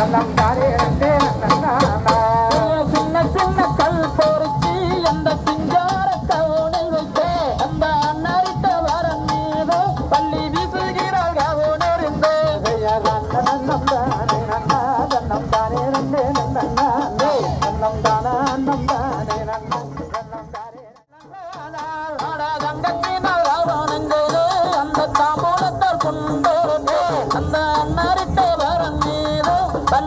கள்ளம் தாரே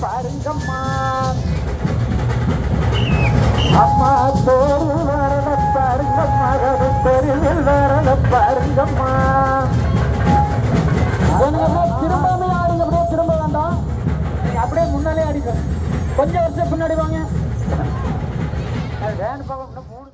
பாருங்கம்மா அம்மா தோறு வரல பாருங்கம்மா அது தெருவில் வரல பாருங்கம்மா எனக்கு திரும்பாமே ஆடுங்க அப்படியே திரும்ப வேண்டாம் நீங்க அப்படியே முன்னாலே அடிக்க கொஞ்சம் வருஷம் பின்னாடி வாங்க அது வேன் பாவம் இன்னும் மூணு